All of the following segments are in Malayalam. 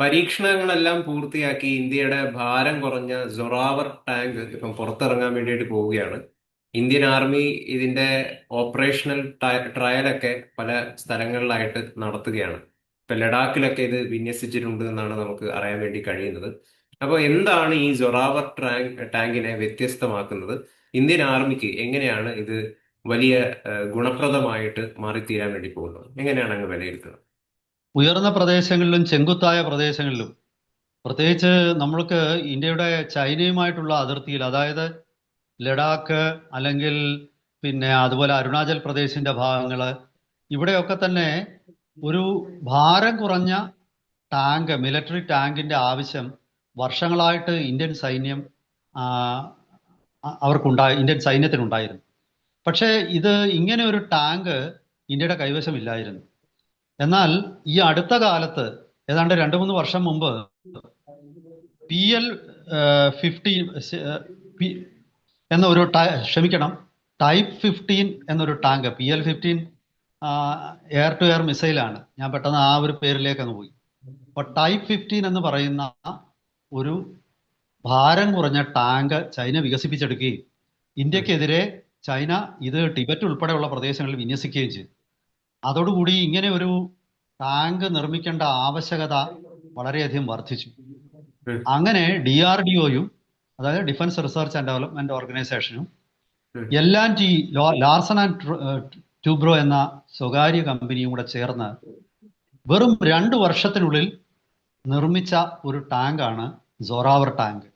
പരീക്ഷണങ്ങളെല്ലാം പൂർത്തിയാക്കി ഇന്ത്യയുടെ ഭാരം കുറഞ്ഞ സൊറാവർ ടാങ്ക് ഇപ്പം പുറത്തിറങ്ങാൻ വേണ്ടിയിട്ട് പോവുകയാണ്. ഇന്ത്യൻ ആർമി ഇതിന്റെ ഓപ്പറേഷണൽ ട്രയലൊക്കെ പല സ്ഥലങ്ങളിലായിട്ട് നടത്തുകയാണ്. ഇപ്പൊ ലഡാക്കിലൊക്കെ ഇത് വിന്യസിച്ചിട്ടുണ്ട് എന്നാണ് നമുക്ക് അറിയാൻ വേണ്ടി കഴിയുന്നത്. അപ്പോൾ എന്താണ് ഈ സൊറാവർ ടാങ്ക് ടാങ്കിനെ വ്യത്യസ്തമാക്കുന്നത്? ഇന്ത്യൻ ആർമിക്ക് എങ്ങനെയാണ് ഇത് വലിയ ഗുണപ്രദമായിട്ട് മാറിത്തീരാൻ വേണ്ടി പോകുന്നത്? എങ്ങനെയാണ് അങ്ങ് വിലയിരുത്തുന്നത്? ഉയർന്ന പ്രദേശങ്ങളിലും ചെങ്കുത്തായ പ്രദേശങ്ങളിലും പ്രത്യേകിച്ച് നമ്മൾക്ക് ഇന്ത്യയുടെ ചൈനയുമായിട്ടുള്ള അതിർത്തിയിൽ അതായത് ലഡാക്ക് അല്ലെങ്കിൽ പിന്നെ അതുപോലെ അരുണാചൽ പ്രദേശിന്റെ ഭാഗങ്ങൾ ഇവിടെയൊക്കെ തന്നെ ഒരു ഭാരം കുറഞ്ഞ ടാങ്ക് മിലിറ്ററി ടാങ്കിന്റെ ആവശ്യം വർഷങ്ങളായിട്ട് ഇന്ത്യൻ സൈന്യം അവർക്കുണ്ടായി ഇന്ത്യൻ സൈന്യത്തിനുണ്ടായിരുന്നു. പക്ഷേ ഇത് ഇങ്ങനെ ഒരു ടാങ്ക് ഇന്ത്യയുടെ കൈവശമില്ലായിരുന്നു. എന്നാൽ ഈ അടുത്ത കാലത്ത് ഏതാണ്ട് രണ്ട് മൂന്ന് വർഷം മുമ്പ് പി എൽ ഫിഫ്റ്റീൻ എന്നൊരു ക്ഷമിക്കണം ടൈപ്പ് ഫിഫ്റ്റീൻ എന്നൊരു tank P L fifteen air to air മിസൈലാണ് ഞാൻ പെട്ടെന്ന് ആ ഒരു പേരിലേക്ക് അങ്ങ് പോയി. അപ്പൊ ടൈപ്പ് ഫിഫ്റ്റീൻ എന്ന് പറയുന്ന ഒരു ഭാരം കുറഞ്ഞ ടാങ്ക് ചൈന വികസിപ്പിച്ചെടുക്കുകയും ഇന്ത്യക്കെതിരെ ചൈന ഇത് ടിബറ്റ് ഉൾപ്പെടെയുള്ള പ്രദേശങ്ങളിൽ വിന്യസിക്കുകയും ചെയ്തു. അതോടുകൂടി ഇങ്ങനെ ഒരു ടാങ്ക് നിർമ്മിക്കേണ്ട ആവശ്യകത വളരെയധികം വർദ്ധിച്ചു. അങ്ങനെ ഡി ആർ ഡി ഒയും അതായത് ഡിഫൻസ് റിസർച്ച് ആൻഡ് ഡെവലപ്മെന്റ് ഓർഗനൈസേഷനും. എല്ലാം ടി ലാർസൺ ആൻഡ് ട്യൂബ്രോ എന്ന സ്വകാര്യ കമ്പനിയും കൂടെ ചേർന്ന് വെറും രണ്ട് വർഷത്തിനുള്ളിൽ നിർമ്മിച്ച ഒരു ടാങ്കാണ് സൊറാവർ ടാങ്ക്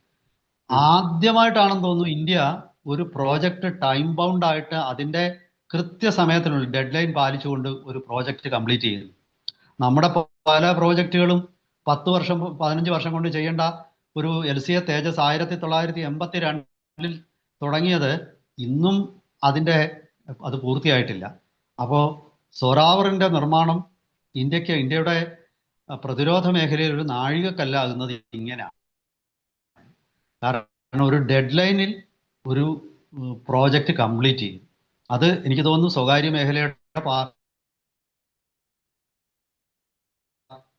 ആദ്യമായിട്ടാണെന്ന് തോന്നുന്നു ഇന്ത്യ ഒരു പ്രോജക്റ്റ് ടൈം ബൗണ്ട് ആയിട്ട് അതിന്റെ കൃത്യസമയത്തിനുള്ളിൽ ഡെഡ് ലൈൻ പാലിച്ചുകൊണ്ട് ഒരു പ്രോജക്റ്റ് കംപ്ലീറ്റ് ചെയ്യുന്നു നമ്മുടെ പല പ്രോജക്റ്റുകളും പത്ത് വർഷം പതിനഞ്ച് വർഷം കൊണ്ട് ചെയ്യേണ്ട ഒരു എൽ സി എ തേജസ് ആയിരത്തി തൊള്ളായിരത്തി എൺപത്തി രണ്ടിൽ തുടങ്ങിയത് ഇന്നും അതിന്റെ അത് പൂർത്തിയായിട്ടില്ല. അപ്പോൾ സൊറാവറിന്റെ നിർമ്മാണം ഇന്ത്യയ്ക്ക് ഇന്ത്യയുടെ പ്രതിരോധ മേഖലയിൽ ഒരു നാഴികക്കല്ലാകുന്നത് ഇങ്ങനെയാണ്. കാരണം ഒരു ഡെഡ് ലൈനിൽ ഒരു പ്രോജക്റ്റ് കംപ്ലീറ്റ് ചെയ്യും അത് എനിക്ക് തോന്നുന്നു സ്വകാര്യ മേഖലയുടെ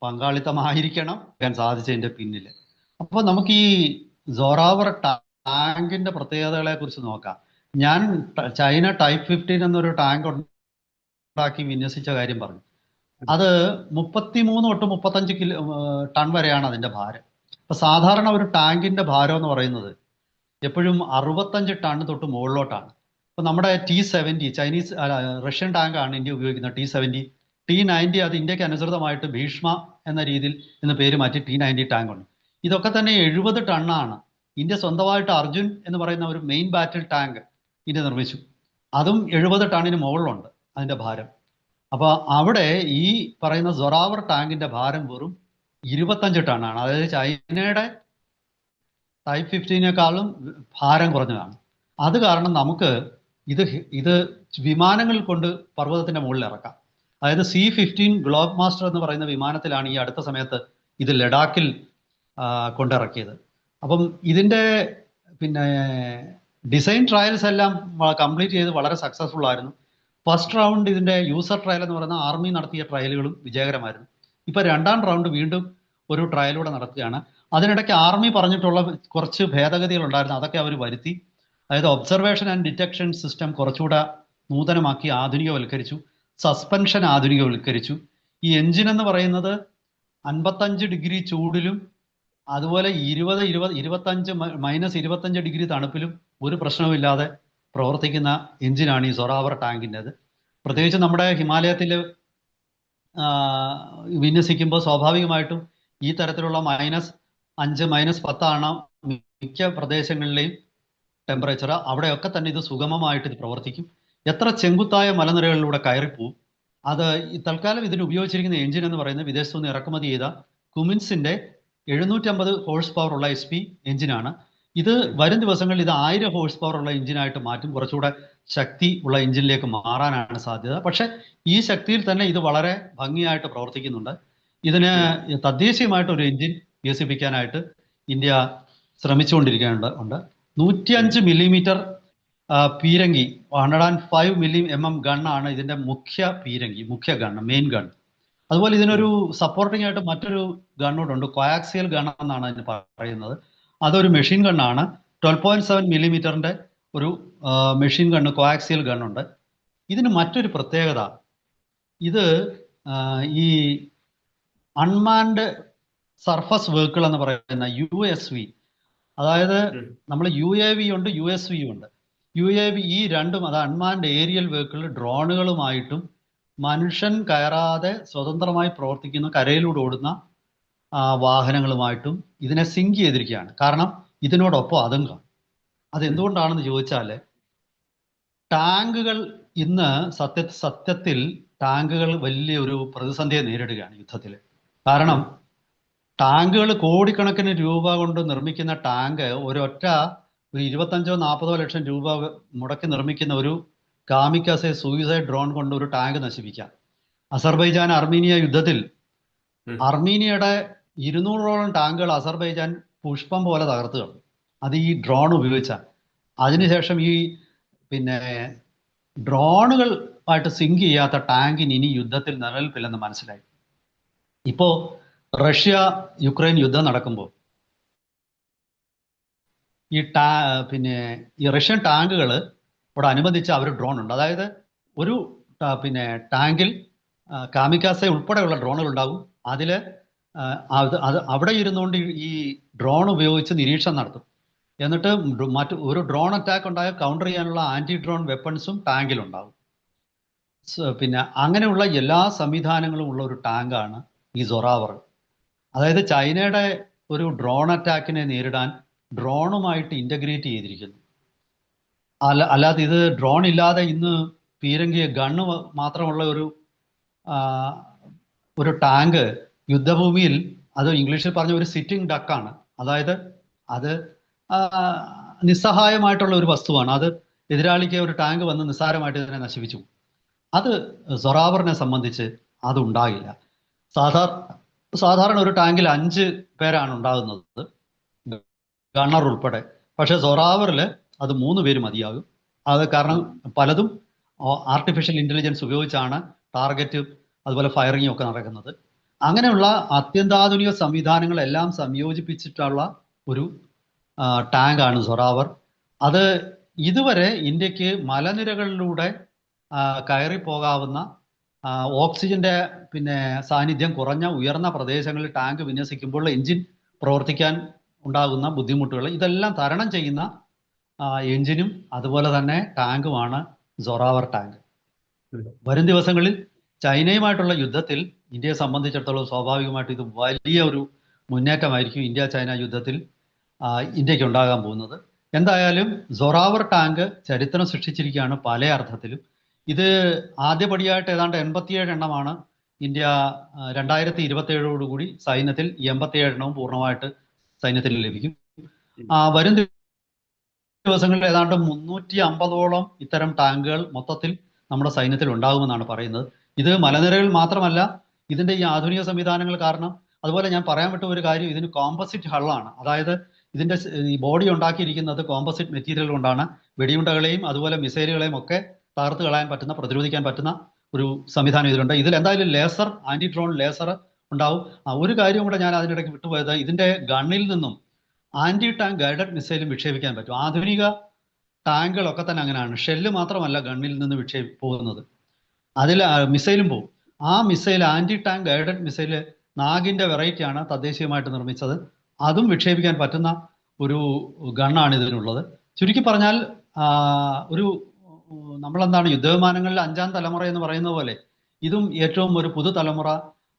പങ്കാളിത്തമായിരിക്കണം. സാധിച്ചതിന്റെ പിന്നിൽ അപ്പൊ നമുക്ക് ഈ സോറാവർ ടാങ്കിന്റെ പ്രത്യേകതകളെ കുറിച്ച് നോക്കാം. ഞാൻ ചൈന ടൈപ്പ് ഫിഫ്റ്റീൻ എന്നൊരു ടാങ്ക് ഉണ്ടാക്കി വിന്യസിച്ച കാര്യം പറഞ്ഞു. അത് മുപ്പത്തിമൂന്ന് തൊട്ട് മുപ്പത്തഞ്ച് കിലോ ടൺ വരെയാണ് അതിന്റെ ഭാരം. അപ്പൊ സാധാരണ ഒരു ടാങ്കിന്റെ ഭാരം എന്ന് പറയുന്നത് എപ്പോഴും അറുപത്തഞ്ച് ടൺ തൊട്ട് മുകളിലോട്ടാണ്. അപ്പൊ നമ്മുടെ ടി സെവന്റി ചൈനീസ് റഷ്യൻ ടാങ്കാണ് ഇന്ത്യ ഉപയോഗിക്കുന്നത് ടി സെവന്റി ടി നയന്റി അത് ഇന്ത്യയ്ക്ക് അനുസൃതമായിട്ട് ഭീഷ്മ എന്ന രീതിയിൽ എന്ന് പേര് മാറ്റി ടി നയന്റി ടാങ്ക് ഉണ്ട്. ഇതൊക്കെ തന്നെ എഴുപത് ടണ്ണാണ് ഇന്ത്യ സ്വന്തമായിട്ട് അർജുൻ എന്ന് പറയുന്ന ഒരു മെയിൻ ബാറ്റിൽ ടാങ്ക് ഇന്ത്യ നിർമ്മിച്ചു. അതും എഴുപത് ടണ്ണിന് മുകളിലുണ്ട് അതിന്റെ ഭാരം. അപ്പോൾ അവിടെ ഈ പറയുന്ന സൊറാവർ ടാങ്കിന്റെ ഭാരം വെറും ഇരുപത്തഞ്ച് ടണ്ണാണ് അതായത് ചൈനയുടെ ടൈപ്പ് ഫിഫ്റ്റീനേക്കാളും ഭാരം കുറഞ്ഞതാണ്. അത് കാരണം നമുക്ക് ഇത് ഇത് വിമാനങ്ങൾ കൊണ്ട് പർവതത്തിന്റെ മുകളിൽ ഇറക്കാം. അതായത് സി ഫിഫ്റ്റീൻ ഗ്ലോബ് മാസ്റ്റർ എന്ന് പറയുന്ന വിമാനത്തിലാണ് ഈ അടുത്ത സമയത്ത് ഇത് ലഡാക്കിൽ കൊണ്ടിറക്കിയത്. അപ്പം ഇതിന്റെ പിന്നെ ഡിസൈൻ ട്രയൽസ് എല്ലാം കംപ്ലീറ്റ് ചെയ്ത് വളരെ സക്സസ്ഫുൾ ആയിരുന്നു. ഫസ്റ്റ് റൗണ്ട് ഇതിന്റെ യൂസർ ട്രയൽ എന്ന് പറയുന്ന ആർമി നടത്തിയ ട്രയലുകളും വിജയകരമായിരുന്നു. ഇപ്പൊ രണ്ടാം റൗണ്ട് വീണ്ടും ഒരു ട്രയലൂടെ നടത്തുകയാണ്. അതിനിടയ്ക്ക് ആർമി പറഞ്ഞിട്ടുള്ള കുറച്ച് ഭേദഗതികൾ ഉണ്ടായിരുന്നു അതൊക്കെ അവർ വരുത്തി. അതായത് ഒബ്സർവേഷൻ ആൻഡ് ഡിറ്റക്ഷൻ സിസ്റ്റം കുറച്ചുകൂടെ നൂതനമാക്കി ആധുനികവൽക്കരിച്ചു. സസ്പെൻഷൻ ആധുനികവൽക്കരിച്ചു. ഈ എഞ്ചിൻ എന്ന് പറയുന്നത് അൻപത്തഞ്ച് ഡിഗ്രി ചൂടിലും അതുപോലെ ഇരുപത് ഇരുപത് ഇരുപത്തഞ്ച് മൈനസ് ഇരുപത്തഞ്ച് ഡിഗ്രി തണുപ്പിലും ഒരു പ്രശ്നവുമില്ലാതെ പ്രവർത്തിക്കുന്ന എഞ്ചിനാണ് ഈ സൊറാവർ ടാങ്കിന്റെത് പ്രത്യേകിച്ച് നമ്മുടെ ഹിമാലയത്തിൽ വിന്യസിക്കുമ്പോൾ സ്വാഭാവികമായിട്ടും ഈ തരത്തിലുള്ള മൈനസ് അഞ്ച് മൈനസ് പത്താണ് മിക്ക പ്രദേശങ്ങളിലെയും ടെമ്പറേച്ചർ അവിടെയൊക്കെ തന്നെ ഇത് സുഗമമായിട്ട് ഇത് പ്രവർത്തിക്കും. എത്ര ചെങ്കുത്തായ മലനിരകളിലൂടെ കയറിപ്പോവും. അത് തൽക്കാലം ഇതിന് ഉപയോഗിച്ചിരിക്കുന്ന എഞ്ചിൻ എന്ന് പറയുന്നത് വിദേശത്തു നിന്ന് ഇറക്കുമതി ചെയ്ത കുമിൻസിന്റെ എഴുന്നൂറ്റമ്പത് ഹോഴ്സ് പവർ ഉള്ള എസ് പി എഞ്ചിനാണ് ഇത് വരും ദിവസങ്ങളിൽ ഇത് ആയിരം ഹോഴ്സ് പവർ ഉള്ള എഞ്ചിനായിട്ട് മാറ്റും. കുറച്ചുകൂടെ ശക്തി ഉള്ള എഞ്ചിനിലേക്ക് മാറാനാണ് സാധ്യത. പക്ഷെ ഈ ശക്തിയിൽ തന്നെ ഇത് വളരെ ഭംഗിയായിട്ട് പ്രവർത്തിക്കുന്നുണ്ട്. ഇതിന് തദ്ദേശീയമായിട്ട് ഒരു എഞ്ചിൻ വികസിപ്പിക്കാനായിട്ട് ഇന്ത്യ ശ്രമിച്ചുകൊണ്ടിരിക്കുന്നുണ്ട് ഉണ്ട് നൂറ്റിയഞ്ച് മില്ലിമീറ്റർ പീരങ്കി hundred and five milli M M ഗണ്ണാണ് ഇതിന്റെ മുഖ്യ പീരങ്കി മുഖ്യ ഗൺ മെയിൻ ഗൺ അതുപോലെ ഇതിനൊരു സപ്പോർട്ടിംഗ് ആയിട്ട് മറ്റൊരു ഗണ്ണോടുണ്ട് കോയാക്സിയൽ ഗൺ എന്നാണ് അതിന് പറയുന്നത്. അതൊരു മെഷീൻ ഗണ്ണാണ്. ട്വൽവ് പോയിന്റ് സെവൻ മില്ലിമീറ്ററിന്റെ ഒരു മെഷീൻ ഗണ്ണ് കോയാക്സിയൽ ഗണ്ണുണ്ട്. ഇതിന് മറ്റൊരു പ്രത്യേകത ഇത് ഈ അൺമാൻഡ് സർഫസ് വെഹിക്കിൾ എന്ന് പറയുന്ന യു എസ് വി അതായത് നമ്മൾ യു എ വി ഉണ്ട് യു എസ് വി ഉണ്ട്. യു എ വി ഈ രണ്ടും അത് അൺമാൻഡ് ഏരിയൽ വെഹിക്കിൾ ഡ്രോണുകളുമായിട്ടും മനുഷ്യൻ കയറാതെ സ്വതന്ത്രമായി പ്രവർത്തിക്കുന്ന കരയിലൂടെ ഓടുന്ന വാഹനങ്ങളുമായിട്ടും ഇതിനെ സിങ്ക് ചെയ്തിരിക്കുകയാണ്. കാരണം ഇതിനോടൊപ്പം അതും കാണും. അതെന്തുകൊണ്ടാണെന്ന് ചോദിച്ചാൽ ടാങ്കുകൾ ഇന്ന് സത്യ സത്യത്തിൽ ടാങ്കുകൾ വലിയൊരു പ്രതിസന്ധിയെ നേരിടുകയാണ് യുദ്ധത്തിൽ കാരണം ടാങ്കുകൾ കോടിക്കണക്കിന് രൂപ കൊണ്ട് നിർമ്മിക്കുന്ന ടാങ്ക് ഒരൊറ്റ ഒരു ഇരുപത്തഞ്ചോ നാൽപ്പതോ ലക്ഷം രൂപ മുടക്കി നിർമ്മിക്കുന്ന ഒരു കാമിക്കാസെ സൂയിസൈഡ് ഡ്രോൺ കൊണ്ട് ഒരു ടാങ്ക് നശിപ്പിക്കാം. അസർബൈജാൻ അർമീനിയ യുദ്ധത്തിൽ. അർമീനിയയുടെ ഇരുന്നൂറോളം ടാങ്കുകൾ അസർബൈജാൻ പുഷ്പം പോലെ തകർത്ത് കളഞ്ഞു അത് ഈ ഡ്രോൺ ഉപയോഗിച്ച. അതിനുശേഷം ഈ പിന്നെ ഡ്രോണുകൾ ആയിട്ട് സിങ്ക് ചെയ്യാത്ത ടാങ്കിന് ഇനി യുദ്ധത്തിൽ നിലനിൽപ്പില്ലെന്ന് മനസ്സിലായി. ഇപ്പോ റഷ്യ യുക്രൈൻ യുദ്ധം നടക്കുമ്പോൾ ഈ ടാ പിന്നെ ഈ റഷ്യൻ ടാങ്കുകൾ ഇവിടെ അനുബന്ധിച്ച് അവർ ഡ്രോൺ ഉണ്ട്. അതായത് ഒരു പിന്നെ ടാങ്കിൽ കാമിക്കാസെ ഉൾപ്പെടെയുള്ള ഡ്രോണുകൾ ഉണ്ടാവും അതിൽ അത് അത് അവിടെ ഇരുന്നുകൊണ്ട് ഈ- ഡ്രോൺ ഉപയോഗിച്ച് നിരീക്ഷണം നടത്തും. എന്നിട്ട് മറ്റു ഒരു ഡ്രോൺ അറ്റാക്ക് ഉണ്ടായാൽ കൗണ്ടർ ചെയ്യാനുള്ള ആന്റി ഡ്രോൺ വെപ്പൺസും ടാങ്കിലുണ്ടാവും പിന്നെ അങ്ങനെയുള്ള എല്ലാ സംവിധാനങ്ങളും ഉള്ള ഒരു ടാങ്കാണ് ഈ സൊറാവർ അതായത് ചൈനയുടെ ഒരു ഡ്രോൺ അറ്റാക്കിനെ നേരിടാൻ ഡ്രോണുമായിട്ട് ഇന്റഗ്രേറ്റ് ചെയ്തിരിക്കുന്നു. അല്ല അല്ലാതെ ഇത് ഡ്രോൺ ഇല്ലാതെ ഇന്ന് പീരങ്കിയ ഗണ്ണ് മാത്രമുള്ള ഒരു ഒരു ടാങ്ക് യുദ്ധഭൂമിയിൽ അത് ഇംഗ്ലീഷിൽ പറഞ്ഞ ഒരു സിറ്റിംഗ് ഡക്കാണ് അതായത് അത് നിസ്സഹായമായിട്ടുള്ള ഒരു വസ്തുവാണ്. അത് എതിരാളിക്ക് ഒരു ടാങ്ക് വന്ന് നിസ്സാരമായിട്ട് ഇതിനെ നശിപ്പിച്ചു. അത് സൊറാവറിനെ സംബന്ധിച്ച് അത് ഉണ്ടാകില്ല സാധാരണ സാധാരണ ഒരു ടാങ്കിൽ അഞ്ച് പേരാണ് ഉണ്ടാകുന്നത്. ഗണ്ണർ ഉൾപ്പെടെ. പക്ഷെ സൊറാവറിൽ അത് മൂന്ന് പേര് മതിയാകും. അത് കാരണം പലതും ആർട്ടിഫിഷ്യൽ ഇന്റലിജൻസ് ഉപയോഗിച്ചാണ് ടാർഗറ്റ് അതുപോലെ ഫയറിംഗും ഒക്കെ നടക്കുന്നത്. അങ്ങനെയുള്ള അത്യന്താധുനിക സംവിധാനങ്ങളെല്ലാം സംയോജിപ്പിച്ചിട്ടുള്ള ഒരു ടാങ്കാണ് സൊറാവർ. അത് ഇതുവരെ ഇന്ത്യയ്ക്ക് മലനിരകളിലൂടെ കയറി പോകാവുന്ന ഓക്സിജന്റെ പിന്നെ സാന്നിധ്യം കുറഞ്ഞ ഉയർന്ന പ്രദേശങ്ങളിൽ ടാങ്ക് വിന്യസിക്കുമ്പോൾ എഞ്ചിൻ പ്രവർത്തിക്കാൻ ഉണ്ടാകുന്ന ബുദ്ധിമുട്ടുകൾ. ഇതെല്ലാം തരണം ചെയ്യുന്ന എഞ്ചിനും അതുപോലെ തന്നെ ടാങ്കുമാണ് സൊറാവർ ടാങ്ക്. വരും ദിവസങ്ങളിൽ ചൈനയുമായിട്ടുള്ള യുദ്ധത്തിൽ ഇന്ത്യയെ സംബന്ധിച്ചിടത്തോളം സ്വാഭാവികമായിട്ട് ഇത് വലിയ ഒരു മുന്നേറ്റമായിരിക്കും ഇന്ത്യ ചൈന യുദ്ധത്തിൽ ഇന്ത്യയ്ക്ക് ഉണ്ടാകാൻ പോകുന്നത്. എന്തായാലും സൊറാവർ ടാങ്ക് ചരിത്രം സൃഷ്ടിച്ചിരിക്കുകയാണ് പല അർത്ഥത്തിലും. ഇത് ആദ്യപടിയായിട്ട് ഏതാണ്ട് എൺപത്തിയേഴ് എണ്ണമാണ് ഇന്ത്യ രണ്ടായിരത്തി ഇരുപത്തി ഏഴോടുകൂടി സൈന്യത്തിൽ എൺപത്തിയേഴ് എണ്ണവും പൂർണമായിട്ട് സൈന്യത്തിൽ ലഭിക്കും. വരും ദിവസങ്ങളിൽ ഏതാണ്ട് മുന്നൂറ്റി അമ്പതോളം ഇത്തരം ടാങ്കുകൾ മൊത്തത്തിൽ നമ്മുടെ സൈന്യത്തിൽ ഉണ്ടാകുമെന്നാണ് പറയുന്നത്. ഇത് മലനിരകൾ മാത്രമല്ല ഇതിന്റെ ഈ ആധുനിക സംവിധാനങ്ങൾ കാരണം അതുപോലെ ഞാൻ പറയാൻ വിട്ട ഒരു കാര്യം ഇതിന് കോമ്പസിറ്റ് ഹള്ളാണ്. അതായത് ഇതിന്റെ ഈ ബോഡി ഉണ്ടാക്കിയിരിക്കുന്നത് കോമ്പസിറ്റ് മെറ്റീരിയൽ കൊണ്ടാണ്. വെടിയുണ്ടകളെയും അതുപോലെ മിസൈലുകളെയും ഒക്കെ തകർത്ത് കളയാൻ പറ്റുന്ന പ്രതിരോധിക്കാൻ പറ്റുന്ന ഒരു സംവിധാനം ഇതിലുണ്ട്. ഇതിൽ എന്തായാലും ലേസർ ആന്റി ഡ്രോൺ ലേസർ ഉണ്ടാവും. ഒരു കാര്യം കൂടെ ഞാൻ അതിനിടയ്ക്ക് വിട്ടുപോയത് ഇതിന്റെ ഗണ്ണിൽ നിന്നും ആന്റി ടാങ്ക് ഗൈഡഡ് മിസൈലും വിക്ഷേപിക്കാൻ പറ്റും. ആധുനിക ടാങ്കുകളൊക്കെ തന്നെ അങ്ങനെയാണ്. ഷെല്ല് മാത്രമല്ല ഗണ്ണിൽ നിന്ന് വിക്ഷേപി പോകുന്നത്. അതിൽ മിസൈലും പോകും. ആ missile anti tank guided missile നാഗിന്റെ വെറൈറ്റിയാണ് തദ്ദേശീയമായിട്ട് നിർമ്മിച്ചത്. അതും വിക്ഷേപിക്കാൻ പറ്റുന്ന ഒരു ഗണ്ണാണ് ഇതിനുള്ളത്. ചുരുക്കി പറഞ്ഞാൽ ഒരു നമ്മളെന്താണ് യുദ്ധവിമാനങ്ങളിൽ അഞ്ചാം തലമുറ എന്ന് പറയുന്ന പോലെ ഇതും ഏറ്റവും ഒരു പുതുതലമുറ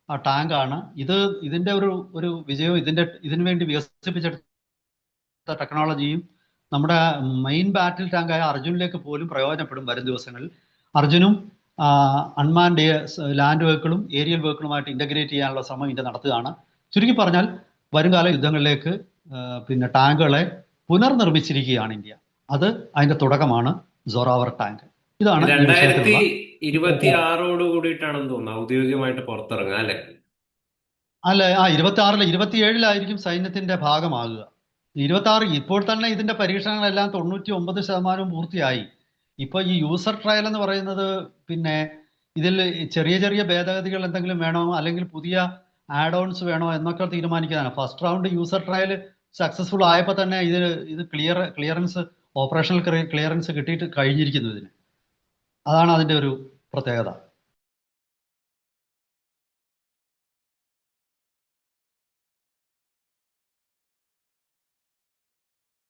ടാങ്ക് ടാങ്കാണ്. ഇത് ഇതിന്റെ ഒരു ഒരു വിജയവും ഇതിന്റെ ഇതിനു വേണ്ടി വികസിപ്പിച്ചെടുത്ത ടെക്നോളജിയും നമ്മുടെ മെയിൻ ബാറ്റിൽ ടാങ്കായ അർജുനിലേക്ക് പോലും പ്രയോജനപ്പെടും വരും ദിവസങ്ങളിൽ. അർജുനും അൺമാൻഡ് ലാൻഡ് വെഹിക്കിളും ഏരിയൽ വെഹിക്കിളുമായിട്ട് ഇന്റഗ്രേറ്റ് ചെയ്യാനുള്ള ശ്രമം ഇന്ത്യ നടത്തുകയാണ്. ചുരുക്കി പറഞ്ഞാൽ വരുംകാല യുദ്ധങ്ങളിലേക്ക് പിന്നെ ടാങ്കുകളെ പുനർനിർമ്മിച്ചിരിക്കുകയാണ് ഇന്ത്യ. അത് അതിന്റെ തുടക്കമാണ്. സൊറാവർ ടാങ്ക് ഇതാണ് രണ്ടായിരത്തി ഇരുപത്തി ആറോട് കൂടിയിട്ടാണെന്ന് തോന്നുന്നു. ഔദ്യോഗികമായിട്ട് പുറത്തിറങ്ങുക അല്ലെ? അല്ല? ആ ഇരുപത്തി ആറിൽ ഇരുപത്തി ഏഴിലായിരിക്കും സൈന്യത്തിന്റെ ഭാഗമാകുക. ഇരുപത്തി ആറ് ഇപ്പോൾ തന്നെ ഇതിന്റെ പരീക്ഷണങ്ങളെല്ലാം തൊണ്ണൂറ്റി ഒമ്പത് ശതമാനവും പൂർത്തിയായി. ഇപ്പൊ ഈ യൂസർ ട്രയൽ എന്ന് പറയുന്നത് പിന്നെ ഇതിൽ ചെറിയ ചെറിയ ഭേദഗതികൾ എന്തെങ്കിലും വേണോ? അല്ലെങ്കിൽ പുതിയ ആഡ് ഓൺസ് വേണോ എന്നൊക്കെ തീരുമാനിക്കാനാണ് first round user trial successful ആയപ്പോൾ തന്നെ ഇത് ഇത് ക്ലിയർ ക്ലിയറൻസ് ഓപ്പറേഷണൽ ക്ലിയറൻസ് കിട്ടിയിട്ട് കഴിഞ്ഞിരിക്കുന്നു ഇതിന്. അതാണ് അതിന്റെ ഒരു പ്രത്യേകത.